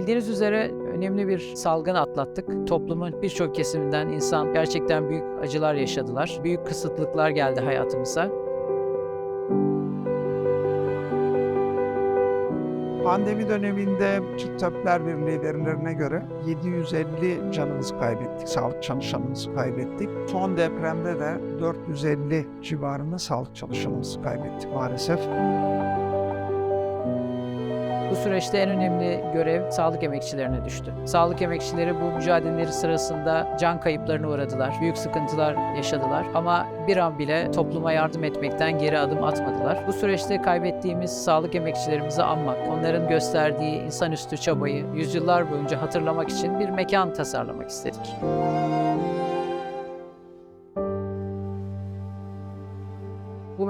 Bildiğiniz üzere önemli bir salgın atlattık. Toplumun birçok kesiminden insan gerçekten büyük acılar yaşadılar. Büyük kısıtlıklar geldi hayatımıza. Pandemi döneminde Türk Tabipler Birliği verilerine göre 750 canımızı kaybettik, sağlık çalışanımızı kaybettik. Son depremde de 450 civarında sağlık çalışanımızı kaybettik maalesef. Bu süreçte en önemli görev sağlık emekçilerine düştü. Sağlık emekçileri bu mücadeleleri sırasında can kayıplarına uğradılar. Büyük sıkıntılar yaşadılar ama bir an bile topluma yardım etmekten geri adım atmadılar. Bu süreçte kaybettiğimiz sağlık emekçilerimizi anmak, onların gösterdiği insanüstü çabayı yüzyıllar boyunca hatırlamak için bir mekan tasarlamak istedik.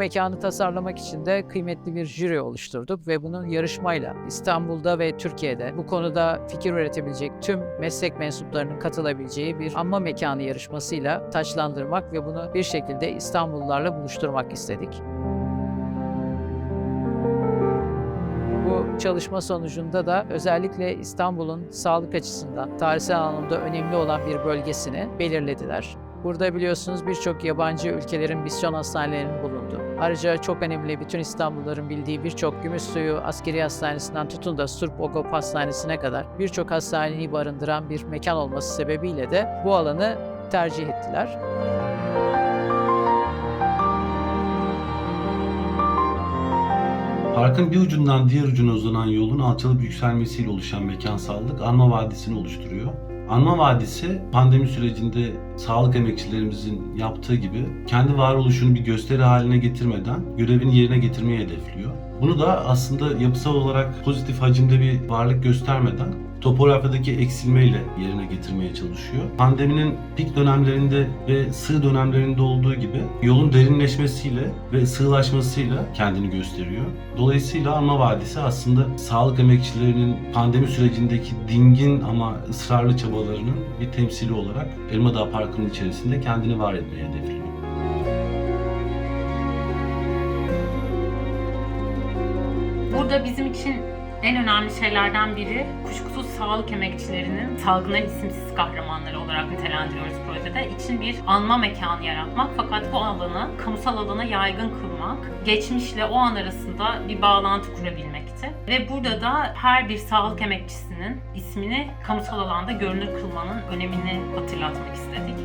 Mekanı tasarlamak için de kıymetli bir jüri oluşturduk ve bunun yarışmayla İstanbul'da ve Türkiye'de bu konuda fikir üretebilecek tüm meslek mensuplarının katılabileceği bir anma mekanı yarışmasıyla taçlandırmak ve bunu bir şekilde İstanbullularla buluşturmak istedik. Bu çalışma sonucunda da özellikle İstanbul'un sağlık açısından tarihsel anlamda önemli olan bir bölgesini belirlediler. Burada biliyorsunuz birçok yabancı ülkelerin misyon hastanelerinin bulunduğu. Ayrıca çok önemli bütün İstanbulluların bildiği birçok Gümüşsuyu Askeri Hastanesi'nden tutun da Surp Ogop Hastanesi'ne kadar birçok hastaneyi barındıran bir mekan olması sebebiyle de bu alanı tercih ettiler. Parkın bir ucundan diğer ucuna uzanan yolun alçalıp yükselmesiyle oluşan mekansallık Anma Vadisi'ni oluşturuyor. Anma Vadisi pandemi sürecinde sağlık emekçilerimizin yaptığı gibi kendi varoluşunu bir gösteri haline getirmeden görevini yerine getirmeyi hedefliyor. Bunu da aslında yapısal olarak pozitif hacimde bir varlık göstermeden topografyadaki eksilmeyle yerine getirmeye çalışıyor. Pandeminin pik dönemlerinde ve sığ dönemlerinde olduğu gibi yolun derinleşmesiyle ve sığlaşmasıyla kendini gösteriyor. Dolayısıyla Anma Vadisi aslında sağlık emekçilerinin pandemi sürecindeki dingin ama ısrarlı çabalarının bir temsili olarak Elmadağ Parkı'nın içerisinde kendini var etmeyi hedefliyor. Burada bizim için en önemli şeylerden biri kuşkusuz sağlık emekçilerinin salgının isimsiz kahramanları olarak nitelendiriyoruz projede. için bir anma mekanı yaratmak fakat bu alanı kamusal alana yaygın kılmak, geçmişle o an arasında bir bağlantı kurabilmekti. Ve burada da her bir sağlık emekçisinin ismini kamusal alanda görünür kılmanın önemini hatırlatmak istedik.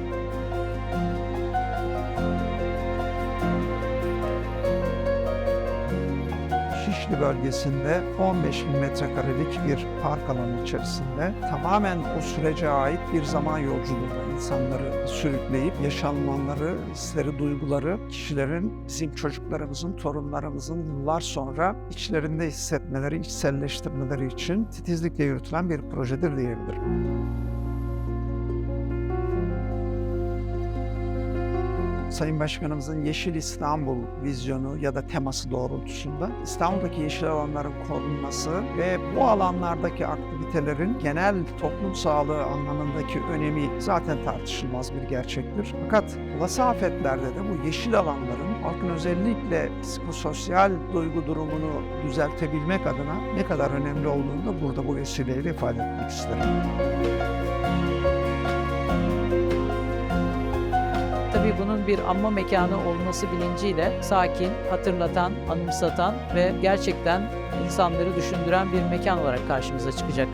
Şişli bölgesinde 15 bin metrekarelik bir park alanı içerisinde tamamen o sürece ait bir zaman yolculuğunda insanları sürükleyip yaşanılanları, hisleri, duyguları kişilerin, bizim çocuklarımızın, torunlarımızın yıllar sonra içlerinde hissetmeleri, içselleştirmeleri için titizlikle yürütülen bir projedir diyebilirim. Sayın Başkanımızın Yeşil İstanbul vizyonu ya da teması doğrultusunda İstanbul'daki yeşil alanların korunması ve bu alanlardaki aktivitelerin genel toplum sağlığı anlamındaki önemi zaten tartışılmaz bir gerçektir. Fakat olası afetlerde de bu yeşil alanların halkın özellikle psikososyal duygu durumunu düzeltebilmek adına ne kadar önemli olduğunu da burada bu vesileyle ifade etmek isterim. Bir anma mekanı olması bilinciyle sakin, hatırlatan, anımsatan ve gerçekten insanları düşündüren bir mekan olarak karşımıza çıkacak.